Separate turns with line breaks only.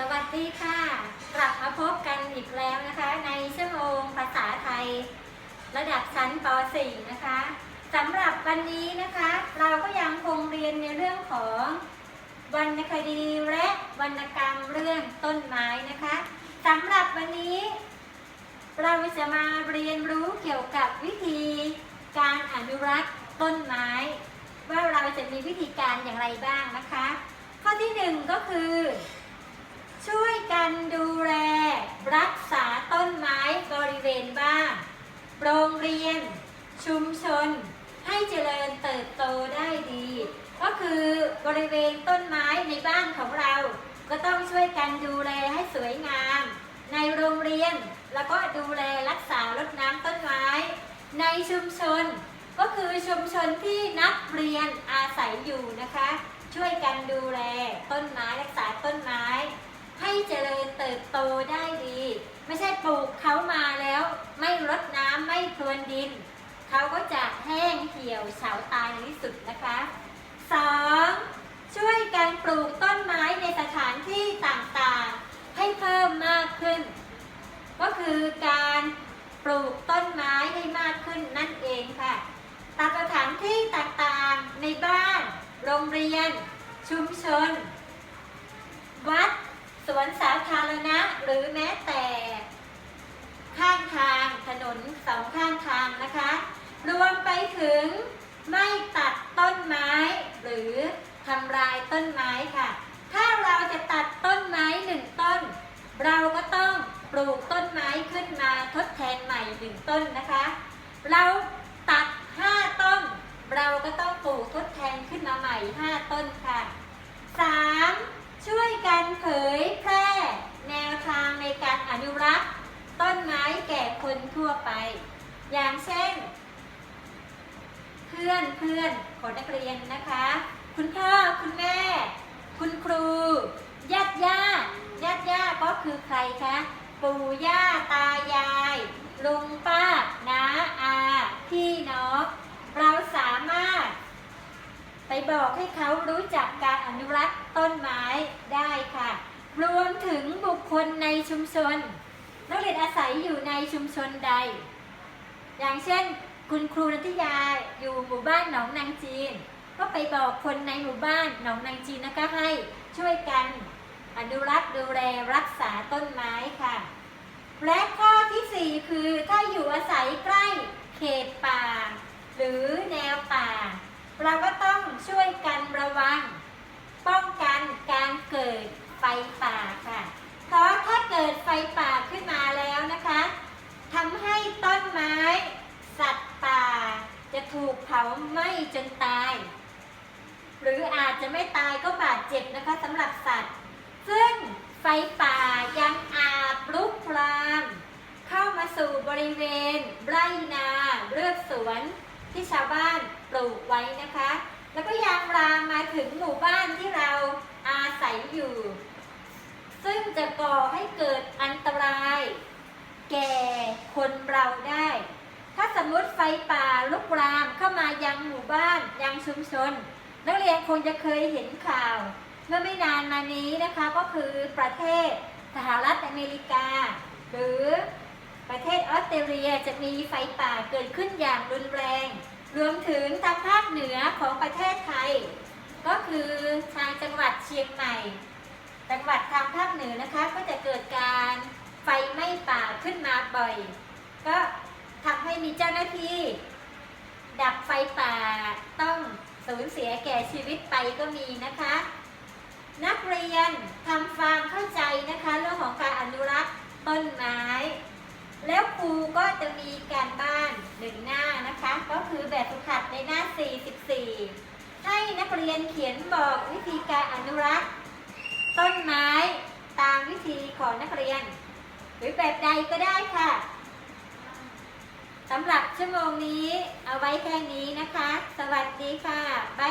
สวัสดีค่ะ กลับมาพบกันอีกแล้วนะคะ ในชั่วโมงภาษาไทย ระดับชั้นป .4 นะคะสำหรับวันนี้นะคะ เราก็ยังคงเรียนในเรื่องของวรรณคดีและวรรณกรรมเรื่องต้นไม้นะคะสำหรับวันนี้ เราจะมาเรียนรู้เกี่ยวกับวิธีการอนุรักษ์ต้นไม้ ว่าเราจะมีวิธีการอย่างไรบ้างนะคะ ข้อที่หนึ่งก็คือ ช่วยกันดูแล รักษาต้นไม้บริเวณบ้านโรงเรียน ชุมชน ให้เจริญเติบโตได้ดี ก็คือบริเวณต้นไม้ในบ้านของเรา ก็ต้องช่วยกันดูแลให้สวยงาม ในโรงเรียนแล้วก็ดูแลรักษารดน้ำต้นไม้ ในชุมชน ก็คือชุมชนที่นักเรียนอาศัยอยู่นะคะ ช่วยกันดูแลต้นไม้รักษาต้นไม้ ให้เจริญเติบโตได้ดี ไม่ใช่ปลูกเขามาแล้ว ไม่รดน้ำไม่พรวนดิน เขาก็จะแห้งเหี่ยวเฉาตายในที่สุดนะคะ 2. ช่วยกันปลูกต้นไม้ในสถานที่ต่างๆ ให้เพิ่มมากขึ้น ก็คือการปลูกต้นไม้ให้มากขึ้นนั่นเองค่ะตามสถานที่ต่างๆในบ้าน โรงเรียน ชุมชน วัด สวนสาธารณะหรือแม้แต่ข้างทางถนนสองข้างทางนะคะ รวมไปถึงไม่ตัดต้นไม้ หรือทำลายต้นไม้ค่ะ ถ้าเราจะตัดต้นไม้หนึ่งต้น เราก็ต้องปลูกต้นไม้ขึ้นมาทดแทนใหม่หนึ่งต้นนะคะ เราตัด5ต้น เราก็ต้องปลูกทดแทนขึ้นมาใหม่5ต้นค่ะ 3. ช่วยกันเผยแพร่ แนวทางในการอนุรักษ์ ต้นไม้แก่คนทั่วไป อย่างเช่น เพื่อนเพื่อนของนักเรียนนะคะ คุณพ่อคุณแม่ คุณครูญาติญาติญาติญาติก็คือใครคะ ปู่ย่าตายาย ลุงป้าน้าอาพี่น้อง เราสามารถ ไป บอกให้เขารู้จักการอนุรักษ์ต้นไม้ได้ค่ะ รวมถึงบุคคลในชุมชน นักเรียนอาศัยอยู่ในชุมชนใด อย่างเช่น คุณครูนันทิยาอยู่หมู่บ้านหนองนางจีน ก็ไปบอกคนในหมู่บ้านหนองนางจีนนะคะให้ช่วยกันอนุรักษ์ดูแลรักษาต้นไม้ค่ะ และข้อที่ 4 คือถ้าอยู่อาศัยใกล้เขตป่า หรือแนวป่า เราก็ต้องช่วย กันระวัง ป้องกันการเกิดไฟป่าค่ะ เพราะถ้าเกิดไฟป่าขึ้นมาแล้วนะคะทำให้ต้นไม้ สัตว์ป่า จะถูกเผาไหม้จนตาย หรืออาจจะไม่ตายก็บาดเจ็บนะคะสำหรับสัตว์ ซึ่งไฟป่ายังอาจลุกลาม เข้ามาสู่บริเวณ ไร่นาเลือกสวนที่ชาวบ้านปลูกไว้นะคะ แล้วก็ยังลามมาถึงหมู่บ้านที่เราอาศัยอยู่ ซึ่งจะก่อให้เกิดอันตราย แก่คนเราได้ ถ้าสมมติไฟป่าลุกลามเข้ามายังหมู่บ้านยังชุมชน นักเรียนคงจะเคยเห็นข่าว เมื่อไม่นานมานี้นะคะก็คือประเทศสหรัฐอเมริกา หรือประเทศออสเตรเลียจะมีไฟป่าเกิดขึ้นอย่างรุนแรง รวมถึงทางภาคเหนือของประเทศไทย ก็คือทางจังหวัดเชียงใหม่ จังหวัดทางภาคเหนือนะคะ ก็จะเกิดการไฟไหม้ป่าขึ้นมาบ่อย ก็ทำให้มีเจ้าหน้าที่ ดับไฟป่าต้องสูญเสียแก่ชีวิตไปก็มีนะคะ นักเรียนทำความเข้าใจนะคะ เรื่องของการอนุรักษ์ต้นไม้ แล้วครูก็จะมีการบ้านหนึ่งหน้า ก็คือแบบฝึกหัดในหน้า 44 ให้นักเรียนเขียนบอกวิธีการอนุรักษ์ ต้นไม้ตามวิธีของนักเรียน หรือแบบใดก็ได้ค่ะสำหรับชั่วโมงนี้เอาไว้แค่นี้นะคะ สวัสดีค่ะบ๊าย